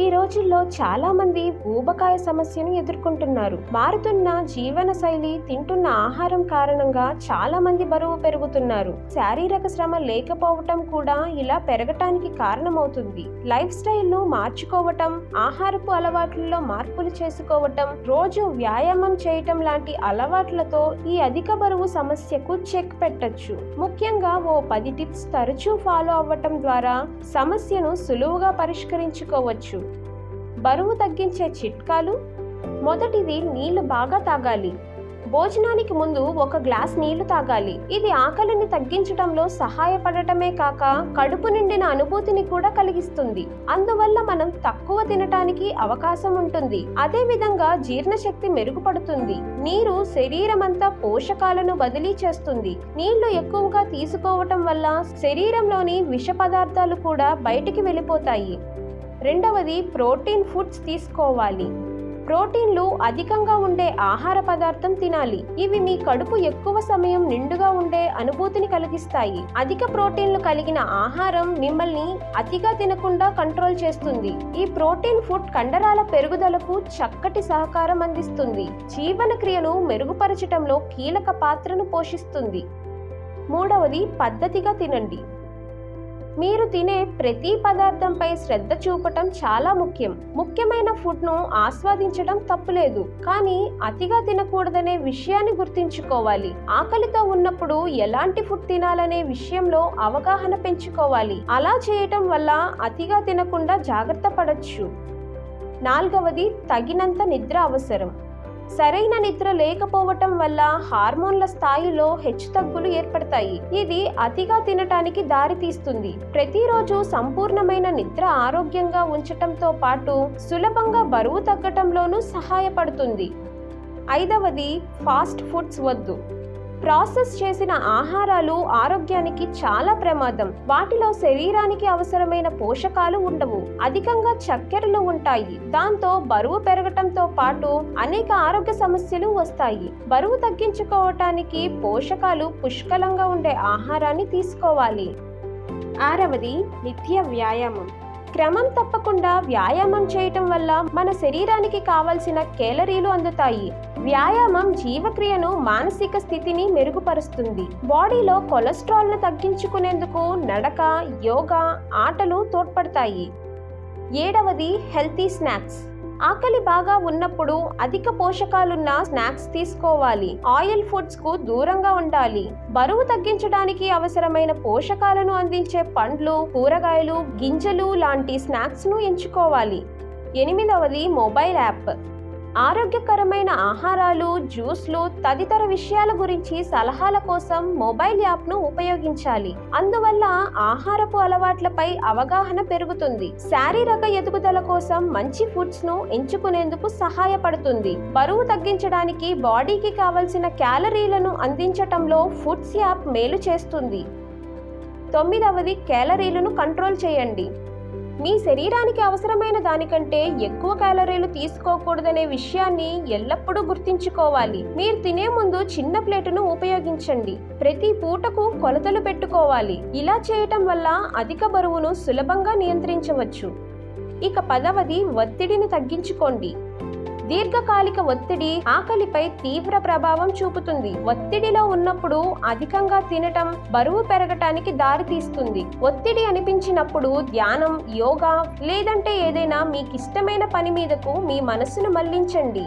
ఈ రోజుల్లో చాలా మంది ఊబకాయ సమస్యను ఎదుర్కొంటున్నారు. మారుతున్న జీవన శైలి తింటున్న ఆహారం కారణంగా చాలా మంది బరువు పెరుగుతున్నారు. శారీరక శ్రమ లేకపోవటం కూడా ఇలా పెరగటానికి కారణమవుతుంది. లైఫ్ స్టైల్ను మార్చుకోవటం ఆహారపు అలవాట్లలో మార్పులు చేసుకోవటం రోజు వ్యాయామం చేయటం లాంటి అలవాట్లతో ఈ అధిక బరువు సమస్యకు చెక్ పెట్టచ్చు. ముఖ్యంగా ఓ పది టిప్స్ తరచూ ఫాలో అవ్వటం ద్వారా సమస్యను సులువుగా పరిష్కరించుకోవచ్చు. బరువు తగ్గించే చిట్కాలు? మొదటిది నీళ్ళు బాగా తాగాలి. భోజనానికి ముందు ఒక గ్లాస్ నీళ్ళు తాగాలి. ఇది ఆకలిని తగ్గించడంలో సహాయపడటమే కాక కడుపు నిండిన అనుభూతిని కూడా కలిగిస్తుంది. అందువల్ల మనం తక్కువ తినటానికి అవకాశం ఉంటుంది. అదే విధంగా జీర్ణశక్తి మెరుగుపడుతుంది. నీరు శరీరమంతా పోషకాలను బదిలీ చేస్తుంది. నీళ్ళు ఎక్కువగా తీసుకోవటం వల్ల శరీరంలోని విష పదార్థాలు కూడా బయటికి వెళ్ళిపోతాయి. రెండవది ప్రోటీన్ ఫుడ్స్ తీసుకోవాలి. ప్రోటీన్లు అధికంగా ఉండే ఆహార పదార్థం తినాలి. ఇవి మీ కడుపు ఎక్కువ సమయం నిండుగా ఉండే అనుభూతిని కలిగిస్తాయి. అధిక ప్రోటీన్లు కలిగిన ఆహారం మిమ్మల్ని అతిగా తినకుండా కంట్రోల్ చేస్తుంది. ఈ ప్రోటీన్ ఫుడ్ కండరాల పెరుగుదలకు చక్కటి సహకారం అందిస్తుంది. జీవన క్రియను మెరుగుపరచటంలో కీలక పాత్రను పోషిస్తుంది. మూడవది పద్ధతిగా తినండి. మీరు తినే ప్రతి పదార్థంపై శ్రద్ధ చూపటం చాలా ముఖ్యం. ముఖ్యమైన ఫుడ్ను ఆస్వాదించడం తప్పులేదు. కానీ అతిగా తినకూడదనే విషయాన్ని గుర్తుంచుకోవాలి. ఆకలితో ఉన్నప్పుడు ఎలాంటి ఫుడ్ తినాలనే విషయంలో అవగాహన పెంచుకోవాలి. అలా చేయటం వల్ల అతిగా తినకుండా జాగ్రత్త పడచ్చు. నాలుగవది తగినంత నిద్ర అవసరం. సరైన నిద్ర లేకపోవటం వల్ల హార్మోన్ల స్థాయిలో హెచ్చుతగ్గులు ఏర్పడతాయి. ఇది అతిగా తినటానికి దారితీస్తుంది ప్రతిరోజు సంపూర్ణమైన నిద్ర ఆరోగ్యంగా ఉంచటంతో పాటు సులభంగా బరువు తగ్గటంలోనూ సహాయపడుతుంది. ఐదవది ఫాస్ట్ ఫుడ్స్ వద్దు. ప్రాసెస్ చేసిన ఆహారాలు ఆరోగ్యానికి చాలా ప్రమాదం. వాటిలో శరీరానికి అవసరమైన పోషకాలు ఉండవు. అధికంగా చక్కెరలు ఉంటాయి. దాంతో బరువు పెరగటంతో పాటు అనేక ఆరోగ్య సమస్యలు వస్తాయి. బరువు తగ్గించుకోవటానికి పోషకాలు పుష్కలంగా ఉండే ఆహారాన్ని తీసుకోవాలి. ఆరవది నిత్య వ్యాయామం. క్రమం తప్పకుండా వ్యాయామం చేయటం వల్ల మన శరీరానికి కావలసిన కేలరీలు అందుతాయి. వ్యాయామం జీవక్రియను మానసిక స్థితిని మెరుగుపరుస్తుంది. బాడీలో కొలెస్ట్రాల్ను తగ్గించుకునేందుకు నడక యోగా ఆటలు తోడ్పడతాయి. ఏడవది హెల్తీ స్నాక్స్. ఆకలి బాగా ఉన్నప్పుడు అధిక పోషకాలున్న స్నాక్స్ తీసుకోవాలి. ఆయిల్ ఫుడ్స్కు దూరంగా ఉండాలి. బరువు తగ్గించడానికి అవసరమైన పోషకాలను అందించే పండ్లు కూరగాయలు గింజలు లాంటి స్నాక్స్ను ఎంచుకోవాలి. ఎనిమిదవది మొబైల్ యాప్. ఆరోగ్యకరమైన ఆహారాలు జ్యూస్లు తదితర విషయాల గురించి సలహాల కోసం మొబైల్ యాప్ను ఉపయోగించాలి. అందువల్ల ఆహారపు అలవాట్లపై అవగాహన పెరుగుతుంది. శారీరక ఎదుగుదల కోసం మంచి ఫుడ్స్ను ఎంచుకునేందుకు సహాయపడుతుంది. బరువు తగ్గించడానికి బాడీకి కావలసిన క్యాలరీలను అందించటంలో ఫుడ్స్ యాప్ మేలు చేస్తుంది. తొమ్మిదవది క్యాలరీలను కంట్రోల్ చేయండి. మీ శరీరానికి అవసరమైన దానికంటే ఎక్కువ క్యాలరీలు తీసుకోకూడదనే విషయాన్ని ఎల్లప్పుడూ గుర్తుంచుకోవాలి. మీరు తినే ముందు చిన్న ప్లేటును ఉపయోగించండి. ప్రతి పూటకు కొలతలు పెట్టుకోవాలి. ఇలా చేయటం వల్ల అధిక బరువును సులభంగా నియంత్రించవచ్చు. ఇక పదవది ఒత్తిడిని తగ్గించుకోండి. దీర్ఘకాలిక ఒత్తిడి ఆకలిపై తీవ్ర ప్రభావం చూపుతుంది. ఒత్తిడిలో ఉన్నప్పుడు అధికంగా తినటం బరువు పెరగటానికి దారితీస్తుంది ఒత్తిడి అనిపించినప్పుడు ధ్యానం యోగా లేదంటే ఏదైనా మీకు ఇష్టమైన పని మీదకు మీ మనసును మళ్ళించండి